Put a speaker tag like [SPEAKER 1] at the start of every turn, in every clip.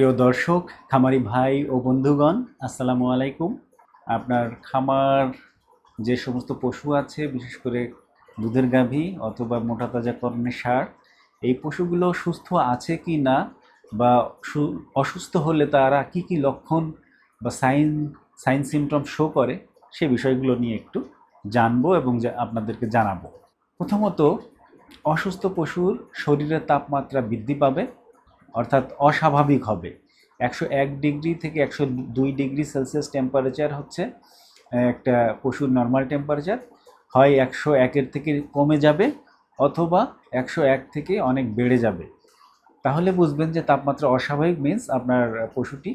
[SPEAKER 1] প্রিয় দর্শক, খামারি ভাই ও বন্ধুগণ, আসসালামু আলাইকুম। আপনার খামার যে সমস্ত পশু আছে, বিশেষ করে দুধের গাভী অথবা মোটা তাজাকরণের সার, এই পশুগুলো সুস্থ আছে কি না বা অসুস্থ হলে তারা কি কি লক্ষণ বা সাইন সাইন সিমটম শো করে, সে বিষয়গুলো নিয়ে একটু জানব এবং আপনাদেরকে জানাব। প্রথমত, অসুস্থ পশুর শরীরের তাপমাত্রা বৃদ্ধি পাবে। অর্থাৎ অস্বাভাবিক হবে। একশো এক ডিগ্রি থেকে একশো দুই ডিগ্রি সেলসিয়াস টেম্পারেচার হচ্ছে একটা পশুর নর্মাল টেম্পারেচার হয় একশো একের থেকে কমে যাবে অথবা একশো এক থেকে অনেক বেড়ে যাবে। তাহলে বুঝবেন যে তাপমাত্রা অস্বাভাবিক মিন্স আপনার পশুটি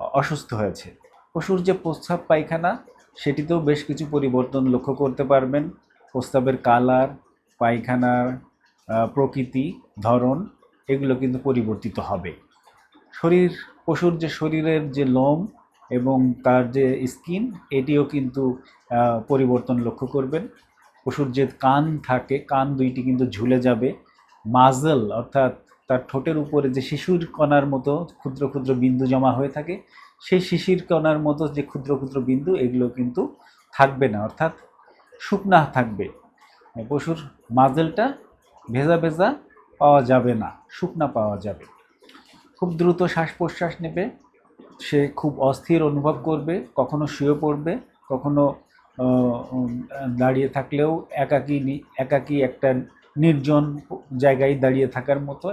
[SPEAKER 1] অসুস্থ হয়েছে। পশুর যে প্রস্রাব পায়খানা, সেটিতেও বেশ কিছু পরিবর্তন লক্ষ্য করতে পারবেন। প্রস্তাবের কালার পায়খানার প্রকৃতি, ধরন এগুলো কিন্তু পরিবর্তিত হবে। শরীর, পশুর যে শরীরের যে লোম এবং তার যে স্কিন, এটিও কিন্তু পরিবর্তন লক্ষ্য করবেন। পশুর যে কান থাকে, কান দুইটি কিন্তু ঝুলে যাবে। মাজল অর্থাৎ তার ঠোঁটের উপরে যে শিশুর কণার মতো ক্ষুদ্র ক্ষুদ্র বিন্দু জমা হয়ে থাকে, সেই শিশির কণার মতো যে ক্ষুদ্র ক্ষুদ্র বিন্দু, এগুলো কিন্তু থাকবে না। অর্থাৎ শুকনা থাকবে। পশুর মাজলটা ভেজা ভেজা পাওয়া যাবে না, শুকনা পাওয়া যাবে। খুব দ্রুত শ্বাস প্রশ্বাস নেবে, সে খুব অস্থির অনুভব করবে, কখনো শুয়ে পড়বে, কখনো দাঁড়িয়ে থাকলেও একাকী একাকী একটা নির্জন জায়গায় দাঁড়িয়ে থাকার মতো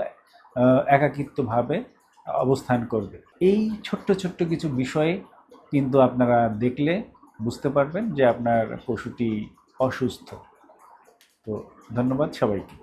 [SPEAKER 1] একাকিত্বভাবে অবস্থান করবে। এই ছোট্ট ছোট্ট কিছু বিষয়ে কিন্তু আপনারা দেখলে বুঝতে পারবেন যে আপনার পশুটি অসুস্থ। তো ধন্যবাদ সবাইকে।